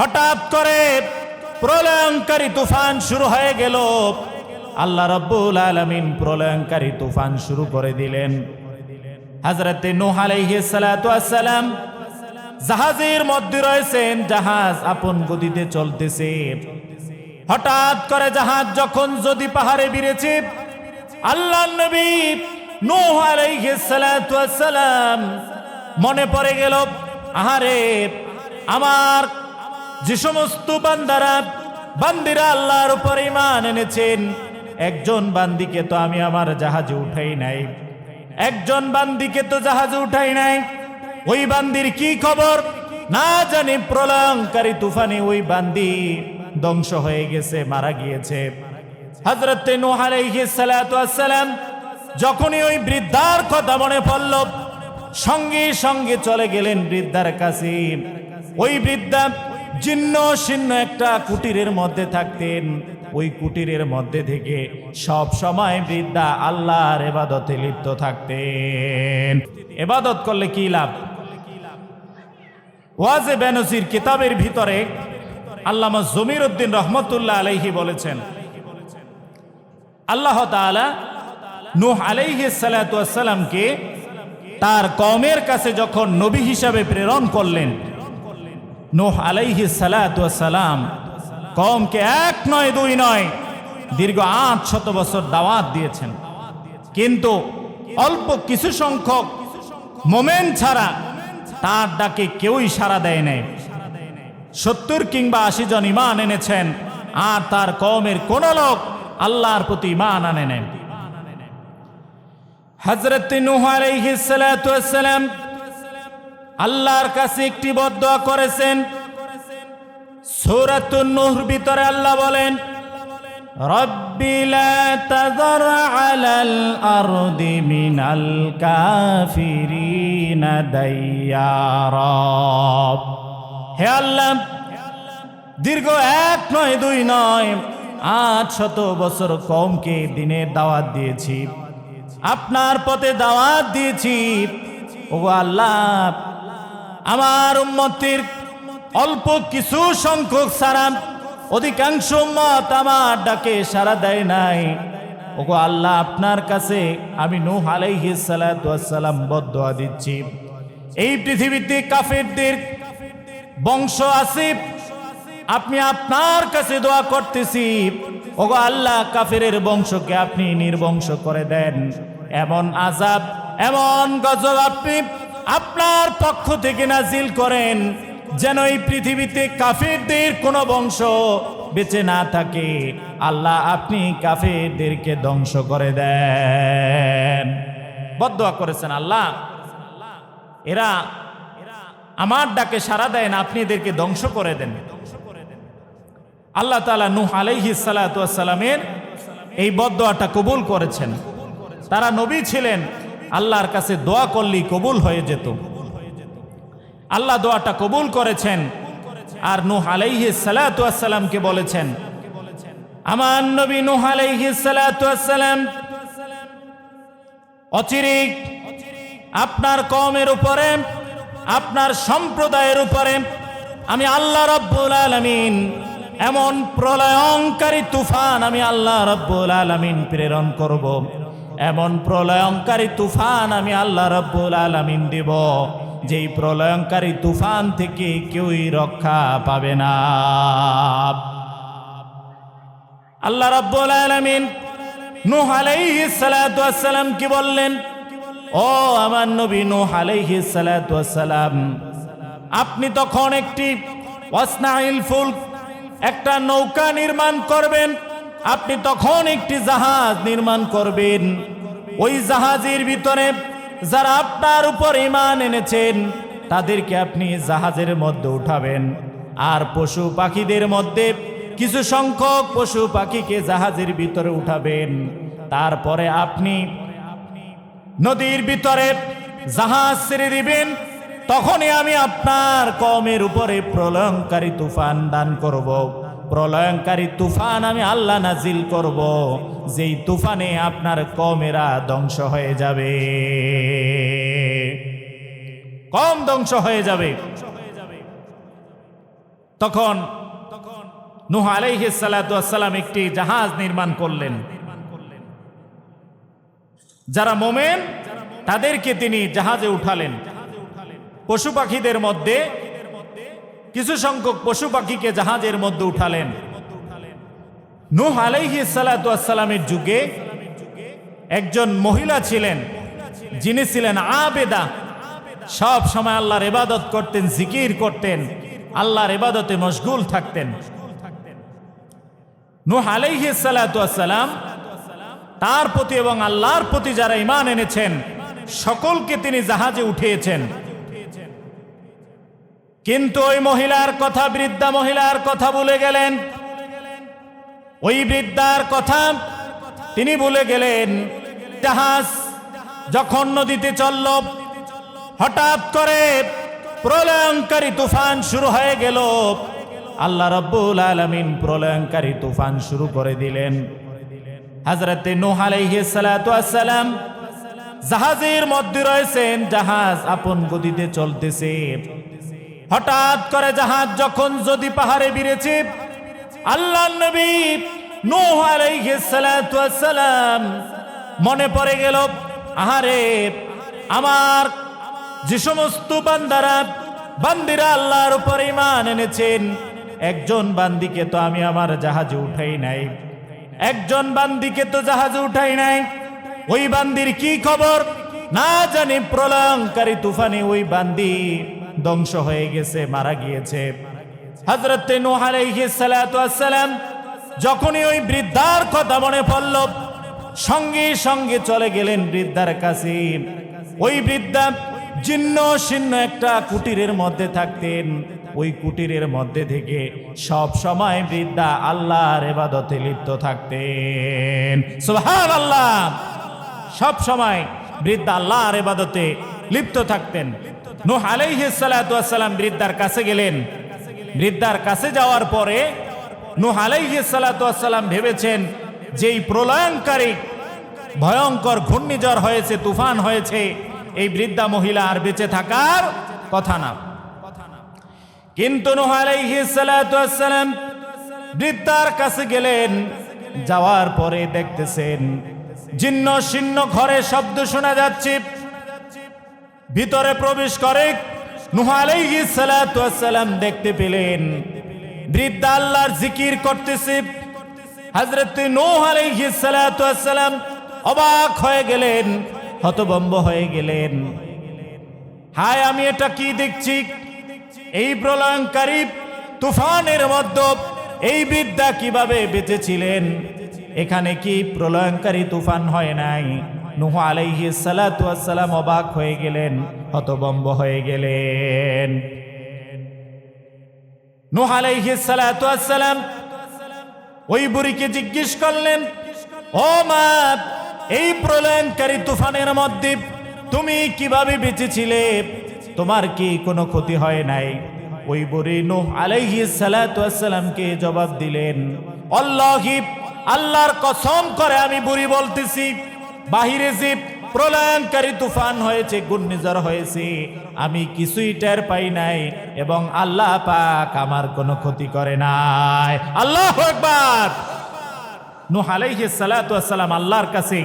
হঠাৎ করে প্রলয়ঙ্কারী তুফান শুরু হয়ে গেল। আল্লাহ রব্বুল আলমিন প্রলয়ঙ্কারী তুফান শুরু করে দিলেন। হাজরতে নূহ আসসালাম জাহাজের মধ্যে রয়েছেন, জাহাজ আপন গতিতে চলতেছে। হঠাৎ করে জাহাজ যখন যদি পাহাড়ে বিড়েছে আল্লাহ নবী নূহ আসসালাম মনে পড়ে গেল, আহারে, আমার যে সমস্ত বান্দারা, বান্দিরা আল্লাহর উপর ইমান এনেছেন, একজন বান্দিকে তো আমি আমার জাহাজে উঠাই নাই। একজন বান্দিকে তো জাহাজে উঠাই নাই। ওই বান্দির কি খবর? না জানি প্রলয়ঙ্কারী তুফানে ওই বান্দি ধ্বংস হয়ে গেছে, মারা গিয়েছে। হজরত আসসালাম যখনই ওই বৃদ্ধার কথা মনে পড়ল, সঙ্গে সঙ্গে চলে গেলেন বৃদ্ধার কাছে। ওই বৃদ্ধা জীর্ণ শীর্ণ একটা কুটিরের মধ্যে থাকতেন। ওই কুটিরের মধ্যে থেকে সব সময় বৃদ্ধা আল্লাহর এবাদতে লিপ্ত থাকতেন। এবাদত করলে কি লাভ? ওয়াজে বেনজির কিতাবের ভিতরে আল্লামা জমির উদ্দিন রহমতুল্লাহ আলাইহি বলেছেন, আল্লাহ নূহ আলাইহি সালাতামকে তার কমের কাছে যখন নবী হিসাবে প্রেরণ করলেন নূহ আলাইহি সালাতাম কমকে এক নয়, দুই নয়, দীর্ঘ আট শত বছর দাওয়াত দিয়েছেন। কিন্তু অল্প কিছু সংখ্যক মোমেন্ট ছাড়া তার ডাকে কেউই সাড়া দেয় নাই। সত্তর কিংবা আশি জন ইমান এনেছেন, আর তার কমের কোন লোক আল্লাহর প্রতি ইমান আনে নেন হজরত নূহ আলাইহিস ওয়াসসালাম আল্লাহর কাছে একটি বদদোয়া করেছেন। সূরাতুন নূহ ভিতরে আল্লাহ বলেন মিনাল হে আল্লাহ, দীর্ঘ এক নয়, দুই নয়, আট শত বছর কমকে দিনের দাওয়াত দিয়েছি। আপনার পথে দাওয়াত দিয়েছি। ও আল্লাহ আমার উম্মতির অল্প কিছু সংখ্যক সারা অধিকাংশ মত আমার ডাকে সারা দেয় নাই। ওগো আল্লাহ আপনার কাছে আমি নূহ আলাইহিস সালাতু ওয়াসসালাম দিচ্ছি। এই পৃথিবীতে কাফেরদের বংশ আসিফ আপনি আপনার কাছে দোয়া করতেছি। ওগো আল্লাহ কাফেরের বংশকে আপনি নির্বংশ করে দেন। এমন আজাব এমন গজব আপনি আপনার পক্ষ থেকে নাজিল করেন যেন এই পৃথিবীতে কাফেরদের কোনো বংশ বেঁচে না থাকে। আল্লাহ আপনি কাফেরদেরকে ধ্বংস করে দেন। বদোয়া করেছেন আল্লাহ। এরা আমার ডাকে সারা দেয় না, আপনি এদেরকে ধ্বংস করে দেন। আল্লাহ তালা নুহ আলাইহি সালামের এই বদোয়াটা কবুল করেছেন। তারা নবী ছিলেন। আল্লাহর কাছে দোয়া করলেই কবুল হয়ে যেত আল্লাহ দোয়াটা কবুল করেছেন আর নুহ আলাইহি সালামকে বলেছেন, আমার নবী নুহ আলাইহি সালাম অচিরিক আপনার কমের উপরে, আপনার সম্প্রদায়ের উপরে, আমি আল্লাহ রব্বুল আলমিন, এমন প্রলয়ঙ্কারী তুফান আমি আল্লাহ রব্বুল আলমিন প্রেরণ করব। এমন প্রলয়ঙ্কারী তুফান আমি আল্লাহ রব্বুল আলমিন দিব, যেই প্রলয়ঙ্কারী তুফান থেকে কেউই রক্ষা পাবে না। আল্লাহ রব্বুল আলমিন নূহ আলাইহিস সালাতু ওয়াসসালাম কি বললেন? ও আমার নবী নূহ আলাইহিস আপনি তখন একটি ওয়াসনাইল ফুল, একটা নৌকা নির্মাণ করবেন আপনি তখন একটি জাহাজ নির্মাণ করবেন। ওই জাহাজের ভিতরে যারা আপনার উপর ইমান এনেছেন, তাদেরকে আপনি জাহাজের মধ্যে উঠাবেন। আর পশু পাখিদের মধ্যে কিছু সংখ্যক পশু পাখিকে জাহাজের ভিতরে উঠাবেন। তারপরে আপনি নদীর ভিতরে জাহাজ ছেড়ে দিবেন। তখনই আমি আপনার কমের উপরে প্রলয়ঙ্কারী তুফান দান করব। প্রলয়ঙ্কারী তুফান আমি আল্লাহ নাজিল করব। যেই তুফানে আপনার কমেরা ধ্বংস হয়ে যাবে। কম ধ্বংস হয়ে যাবে। তখন তখন নুহ আলাইহিসালাম একটি জাহাজ নির্মাণ করলেন। যারা মোমেন, তাদেরকে তিনি জাহাজে উঠালেন। পশু পাখিদের মধ্যে কিছু সংখ্যক পশু পাখিকে জাহাজের মধ্যে উঠালেন। নূহ আলাইহিসালামের যুগে একজন মহিলা ছিলেন, যিনি ছিলেন আবেদা। সব সময় আল্লাহর ইবাদত করতেন, জিকির করতেন, আল্লাহর ইবাদতে মশগুল থাকতেন। নূহ আলাইহিসালাম তার প্রতি এবং আল্লাহর প্রতি যারা ইমান এনেছেন, সকলকে তিনি জাহাজে উঠিয়েছেন। কিন্তু ওই মহিলার কথা, বৃদ্ধা মহিলার কথা ভুলে গেলেন। ওই বৃদ্ধার কথা তিনি বলে গেলেন। জাহাজ যখন নদীতে চলল, হঠাৎ করে প্রলয়ঙ্কারী তুফান শুরু হয়ে গেল। আল্লাহ রব্বুল আলমিন প্রলয়ঙ্কারী তুফান শুরু করে দিলেন। হাজরতে নোহ জাহাজের মধ্যে রয়েছেন। জাহাজ আপন গতিতে চলতেছে। হঠাৎ করে জাহাজ যখন যদি পাহাড়ে বিড়েছে আল্লাহ নবী নোহ মনে পড়ে গেল, আহারে, আমার যে সমস্ত বান্দারা, বান্দিরা আল্লাহর উপর ইমান এনেছেন, একজন বান্দিকে তো আমি আমার জাহাজে উঠাই নাই। একজন বান্দিকে তো জাহাজে উঠাই নাই। ওই বান্দির কি খবর? না জানি প্রলয়ঙ্কারী তুফানি ওই বান্দি ধ্বংস হয়ে গেছে, মারা গিয়েছে। হজরত সালাম যখনই ওই বৃদ্ধার কথা মনে পড়ল, সঙ্গে সঙ্গে চলে গেলেন বৃদ্ধার কাছে। ওই বৃদ্ধা জীর্ণ শীর্ণ একটা কুটিরের মধ্যে থাকতেন। ওই কুটিরের মধ্যে থেকে সব সময় বৃদ্ধা আল্লাহর এবাদতে লিপ্ত থাকতেন। সুবহান আল্লাহ সব সময় বৃদ্ধা আল্লাহর এবাদতে লিপ্ত থাকতেন। নূহ আলাইহিস সালাম বৃদ্ধার কাছে গেলেন। বৃদ্ধার কাছে যাওয়ার পরে নূহ আলাইহিস সালাম ভেবেছেন, যেই প্রলয়ঙ্কারী ভয়ঙ্কর ঘূর্ণিঝড় হয়েছে, তুফান হয়েছে, এই বৃদ্ধা মহিলা আর বেঁচে থাকার কথা না। কিন্তু নূহ আলাইহিস সালাম বৃদ্ধার কাছে গেলেন, যাওয়ার পরে দেখতেছেন জীর্ণ শীর্ণ ঘরে শব্দ শোনা যাচ্ছে। ভিতরে প্রবেশ করে, নুহ আলাইহিস দেখতে পেলেন। বৃদ্ধা আল্লাহর জিকির করতেছে। হযরত নূহ আলাইহিস সালাম অবাক হয়ে গেলেন, হতভম্ব হয়ে গেলেন। হায়, আমি এটা কি দেখছি? এই প্রলয়ঙ্কারী তুফানের মধ্যে এই বৃদ্ধা কীভাবে বেঁচেছিলেন? এখানে কি প্রলয়ঙ্কারী তুফান হয় নাই? নুহ আলাইহি সালাম অবাক হয়ে গেলেন, হতবম্ব হয়ে গেলেন। নুহ আলাইহি ওই বুড়িকে জিজ্ঞেস করলেন, ও মা, এই প্রলয়ঙ্কারী তুফানের মধ্যে তুমি কীভাবে বেঁচেছিলে? তোমার কি কোনো ক্ষতি হয় নাই? ওই বুড়ি নুহ আলাইহি সালামকে জবাব দিলেন, অল্লাহি, আল্লাহর কসম করে আমি বুড়ি বলতেছি বাহিরে যে প্রলয়ঙ্কারী তুফান হয়েছে, ঘূর্ণিঝড় হয়েছে, আমি কিছুই টের পাই নাই এবং আল্লাহ পাক আমার কোনো ক্ষতি করে নাই। আল্লাহ একবার নূহ আলাইহিস সালাতু সালাম আল্লাহর কাছে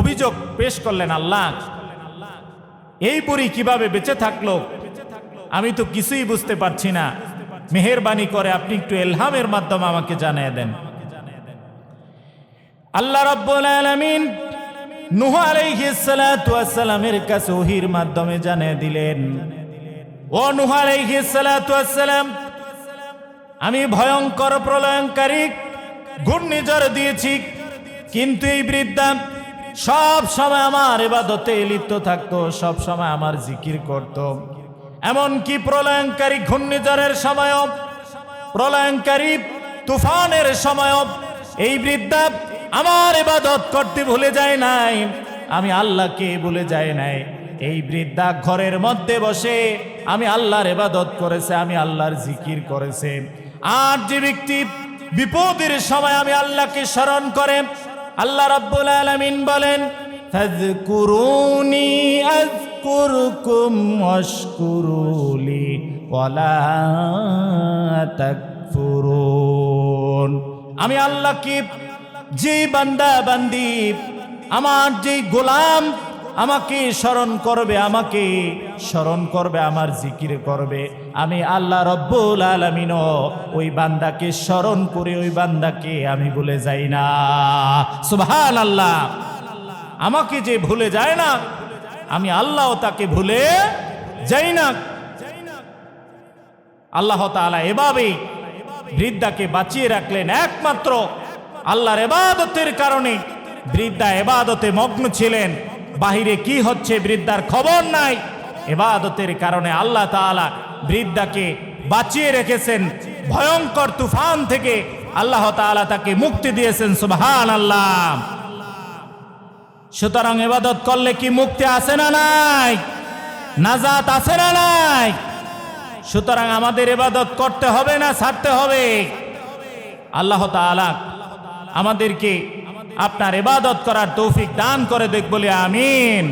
অভিযোগ পেশ করলেন, আল্লাহ, এই বুড়ি কীভাবে বেঁচে থাকল? আমি তো কিছুই বুঝতে পারছি না। মেহেরবানি করে আপনি একটু এলহামের মাধ্যমে আমাকে জানিয়ে দেন। আল্লাহ রাব্বুল আলামিন নূহ আলাইহিস সালাতু সালামের কাছে ওহির মাধ্যমে জানিয়ে দিলেন, ও নূহ আলাইহিস সালাতু সালাম আমি ভয়ঙ্কর প্রলয়ঙ্কারী ঘূর্ণিঝড় দিয়েছি, কিন্তু এই বৃদ্ধা সব সময় আমার এবাদতে লিপ্ত থাকতো, সব সময় আমার জিকির করত। এমনকি প্রলয়ঙ্কারী ঘূর্ণিঝড়ের সময়ও প্রলয়ঙ্কারী তুফানের সময়ও এই বৃদ্ধা আমার এবাদত করতে ভুলে যায় নাই। আমি আল্লাহকে ভুলে যায় নাই। এই বৃদ্ধা ঘরের মধ্যে বসে, আমি আল্লাহর এবাদত করেছে, আমি আল্লাহর জিকির করেছে। আর যে ব্যক্তি বিপদের সময় আমি আল্লাহকে স্মরণ করে, আল্লাহ রাব্বুল আলামিন বলেন, ফাযকুরুনি আযকুরকুম ওয়াশকুরুলি ওয়ালা তাকফুরুন। আমি আল্লাহকে যে বান্দা বান্দি, আমার যে গোলাম আমাকে স্মরণ করবে, আমাকে স্মরণ করবে, আমার জিকির করবে। আমি আল্লাহ রব্বুল আলমিনও ওই বান্দাকে স্মরণ করে ওই বান্দাকে আমি ভুলে যাই না। সুবহান আল্লাহ আমাকে যে ভুলে যায় না, আমি আল্লাহ তাকে ভুলে যাই না। আল্লাহ তাআলা এভাবেই বৃদ্ধাকে বাঁচিয়ে রাখলেন একমাত্র আল্লাহর এবাদতের কারণে বৃদ্ধা এবাদতে মগ্ন ছিলেন। বাহিরে কি হচ্ছে বৃদ্ধার খবর নাই। এবাদতের কারণে আল্লাহ তাআলা বৃদ্ধাকে বাঁচিয়ে রেখেছেন। ভয়ঙ্কর তুফান থেকে আল্লাহ তাআলা তাকে মুক্তি দিয়েছেন সুবহান আল্লাহ সুতরাং এবাদত করলে কি মুক্তি আছে না নাই? নাজাত আছে না নাই? সুতরাং আমাদের এবাদত করতে হবে না ছাড়তে হবে? আল্লাহ তাআলা আমাদেরকে আপনার ইবাদত করার তৌফিক দান করে দেখ বলে আমিন।